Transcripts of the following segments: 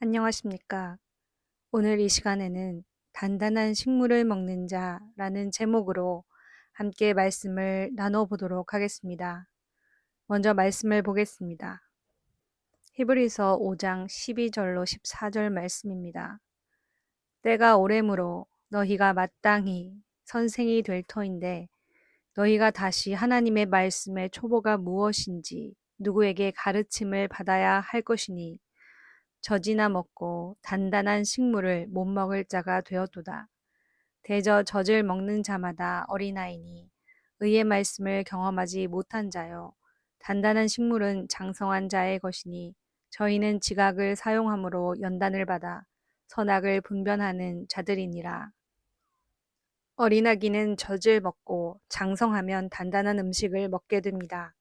안녕하십니까. 오늘 이 시간에는 단단한 식물을 먹는 자라는 제목으로 함께 말씀을 나눠보도록 하겠습니다. 먼저 말씀을 보겠습니다. 히브리서 5장 12절로 14절 말씀입니다. 때가 오래므로 너희가 마땅히 선생이 될 터인데 너희가 다시 하나님의 말씀의 초보가 무엇인지 누구에게 가르침을 받아야 할 것이니 젖이나 먹고 단단한 식물을 못 먹을 자가 되었도다. 대저 젖을 먹는 자마다 어린아이니 의의 말씀을 경험하지 못한 자요. 단단한 식물은 장성한 자의 것이니 저희는 지각을 사용함으로 연단을 받아 선악을 분변하는 자들이니라. 어린아기는 젖을 먹고 장성하면 단단한 음식을 먹게 됩니다.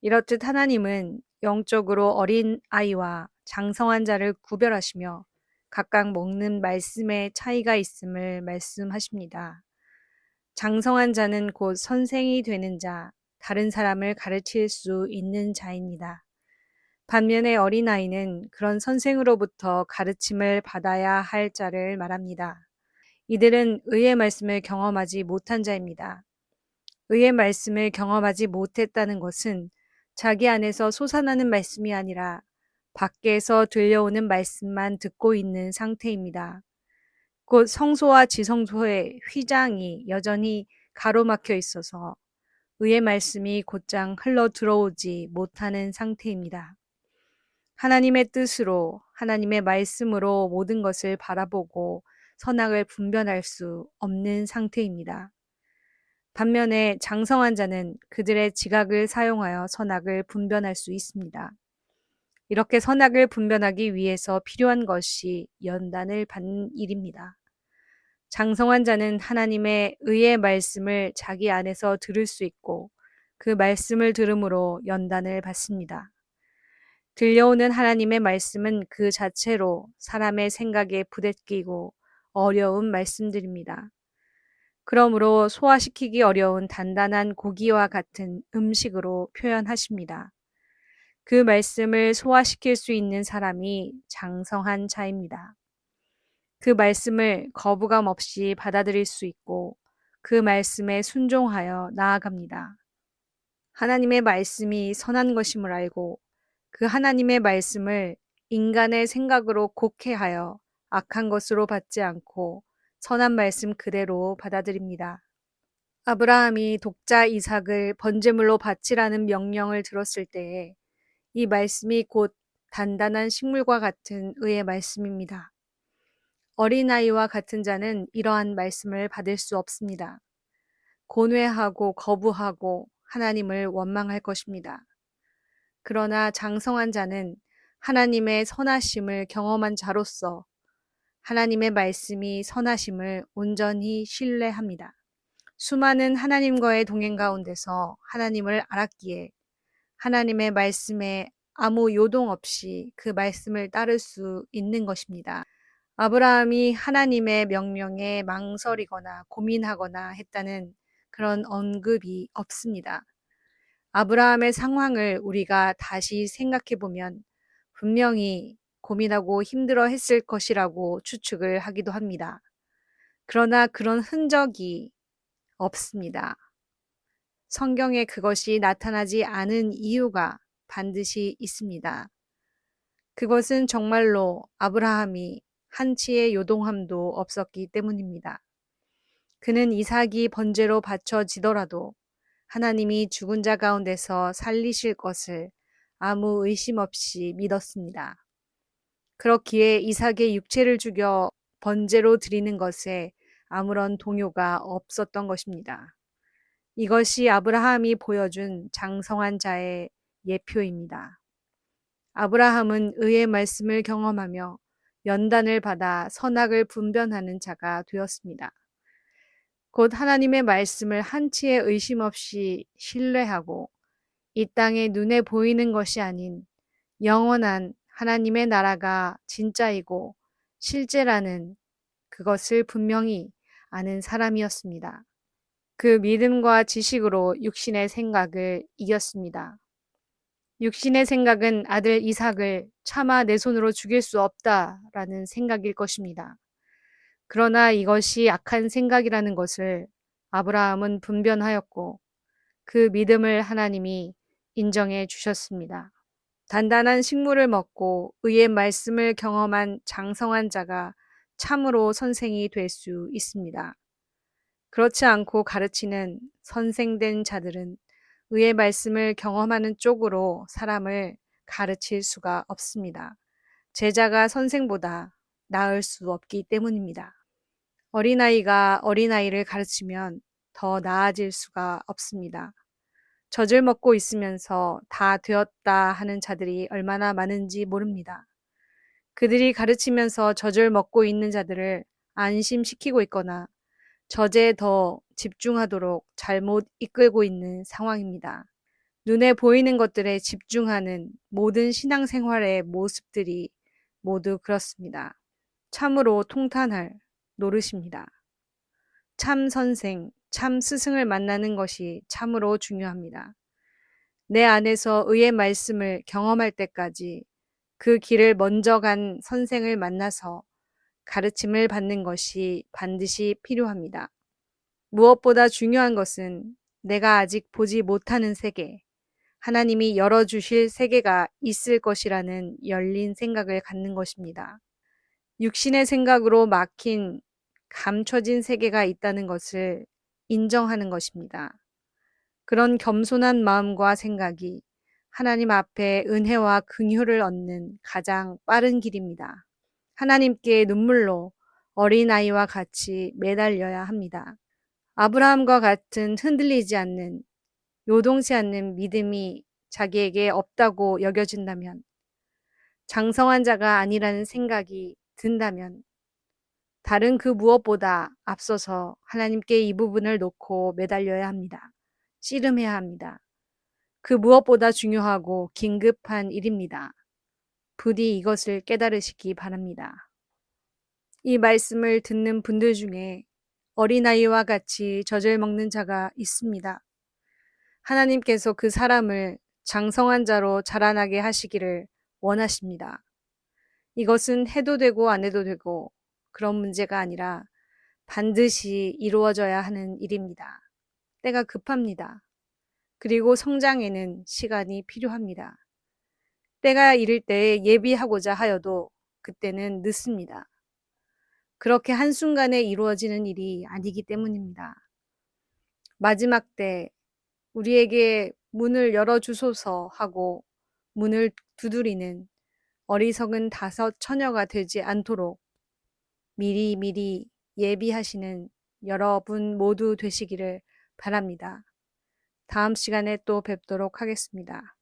이렇듯 하나님은 영적으로 어린 아이와 장성한 자를 구별하시며 각각 먹는 말씀의 차이가 있음을 말씀하십니다. 장성한 자는 곧 선생이 되는 자, 다른 사람을 가르칠 수 있는 자입니다. 반면에 어린아이는 그런 선생으로부터 가르침을 받아야 할 자를 말합니다. 이들은 의의 말씀을 경험하지 못한 자입니다. 의의 말씀을 경험하지 못했다는 것은 자기 안에서 솟아나는 말씀이 아니라 밖에서 들려오는 말씀만 듣고 있는 상태입니다. 곧 성소와 지성소의 휘장이 여전히 가로막혀 있어서 의의 말씀이 곧장 흘러 들어오지 못하는 상태입니다. 하나님의 뜻으로 하나님의 말씀으로 모든 것을 바라보고 선악을 분별할 수 없는 상태입니다. 반면에 장성한 자는 그들의 지각을 사용하여 선악을 분별할 수 있습니다. 이렇게 선악을 분별하기 위해서 필요한 것이 연단을 받는 일입니다. 장성한 자는 하나님의 의의 말씀을 자기 안에서 들을 수 있고 그 말씀을 들음으로 연단을 받습니다. 들려오는 하나님의 말씀은 그 자체로 사람의 생각에 부대끼고 어려운 말씀들입니다. 그러므로 소화시키기 어려운 단단한 고기와 같은 음식으로 표현하십니다. 그 말씀을 소화시킬 수 있는 사람이 장성한 자입니다. 그 말씀을 거부감 없이 받아들일 수 있고 그 말씀에 순종하여 나아갑니다. 하나님의 말씀이 선한 것임을 알고 그 하나님의 말씀을 인간의 생각으로 곡해하여 악한 것으로 받지 않고 선한 말씀 그대로 받아들입니다. 아브라함이 독자 이삭을 번제물로 바치라는 명령을 들었을 때에 이 말씀이 곧 단단한 식물과 같은 의의 말씀입니다. 어린아이와 같은 자는 이러한 말씀을 받을 수 없습니다. 고뇌하고 거부하고 하나님을 원망할 것입니다. 그러나 장성한 자는 하나님의 선하심을 경험한 자로서 하나님의 말씀이 선하심을 온전히 신뢰합니다. 수많은 하나님과의 동행 가운데서 하나님을 알았기에 하나님의 말씀에 아무 요동 없이 그 말씀을 따를 수 있는 것입니다. 아브라함이 하나님의 명령에 망설이거나 고민하거나 했다는 그런 언급이 없습니다. 아브라함의 상황을 우리가 다시 생각해 보면 분명히 고민하고 힘들어 했을 것이라고 추측을 하기도 합니다. 그러나 그런 흔적이 없습니다. 성경에 그것이 나타나지 않은 이유가 반드시 있습니다. 그것은 정말로 아브라함이 한치의 요동함도 없었기 때문입니다. 그는 이삭이 번제로 바쳐지더라도 하나님이 죽은 자 가운데서 살리실 것을 아무 의심 없이 믿었습니다. 그렇기에 이삭의 육체를 죽여 번제로 드리는 것에 아무런 동요가 없었던 것입니다. 이것이 아브라함이 보여준 장성한 자의 예표입니다. 아브라함은 의의 말씀을 경험하며 연단을 받아 선악을 분변하는 자가 되었습니다. 곧 하나님의 말씀을 한치의 의심 없이 신뢰하고 이 땅에 눈에 보이는 것이 아닌 영원한 하나님의 나라가 진짜이고 실제라는 그것을 분명히 아는 사람이었습니다. 그 믿음과 지식으로 육신의 생각을 이겼습니다. 육신의 생각은 아들 이삭을 차마 내 손으로 죽일 수 없다라는 생각일 것입니다. 그러나 이것이 악한 생각이라는 것을 아브라함은 분변하였고 그 믿음을 하나님이 인정해 주셨습니다. 단단한 식물을 먹고 의의 말씀을 경험한 장성한 자가 참으로 선생이 될 수 있습니다. 그렇지 않고 가르치는 선생된 자들은 의의 말씀을 경험하는 쪽으로 사람을 가르칠 수가 없습니다. 제자가 선생보다 나을 수 없기 때문입니다. 어린아이가 어린아이를 가르치면 더 나아질 수가 없습니다. 젖을 먹고 있으면서 다 되었다 하는 자들이 얼마나 많은지 모릅니다. 그들이 가르치면서 젖을 먹고 있는 자들을 안심시키고 있거나 젖에 더 집중하도록 잘못 이끌고 있는 상황입니다. 눈에 보이는 것들에 집중하는 모든 신앙생활의 모습들이 모두 그렇습니다. 참으로 통탄할 노릇입니다. 참 선생, 참 스승을 만나는 것이 참으로 중요합니다. 내 안에서 의의 말씀을 경험할 때까지 그 길을 먼저 간 선생을 만나서 가르침을 받는 것이 반드시 필요합니다. 무엇보다 중요한 것은 내가 아직 보지 못하는 세계, 하나님이 열어주실 세계가 있을 것이라는 열린 생각을 갖는 것입니다. 육신의 생각으로 막힌 감춰진 세계가 있다는 것을 인정하는 것입니다. 그런 겸손한 마음과 생각이 하나님 앞에 은혜와 긍휼을 얻는 가장 빠른 길입니다. 하나님께 눈물로 어린아이와 같이 매달려야 합니다. 아브라함과 같은 흔들리지 않는 요동치 않는 믿음이 자기에게 없다고 여겨진다면 장성한 자가 아니라는 생각이 든다면 다른 그 무엇보다 앞서서 하나님께 이 부분을 놓고 매달려야 합니다. 씨름해야 합니다. 그 무엇보다 중요하고 긴급한 일입니다. 부디 이것을 깨달으시기 바랍니다. 이 말씀을 듣는 분들 중에 어린아이와 같이 젖을 먹는 자가 있습니다. 하나님께서 그 사람을 장성한 자로 자라나게 하시기를 원하십니다. 이것은 해도 되고 안 해도 되고 그런 문제가 아니라 반드시 이루어져야 하는 일입니다. 때가 급합니다. 그리고 성장에는 시간이 필요합니다. 때가 이를 때에 예비하고자 하여도 그때는 늦습니다. 그렇게 한순간에 이루어지는 일이 아니기 때문입니다. 마지막 때 우리에게 문을 열어주소서 하고 문을 두드리는 어리석은 다섯 처녀가 되지 않도록 미리 미리 예비하시는 여러분 모두 되시기를 바랍니다. 다음 시간에 또 뵙도록 하겠습니다.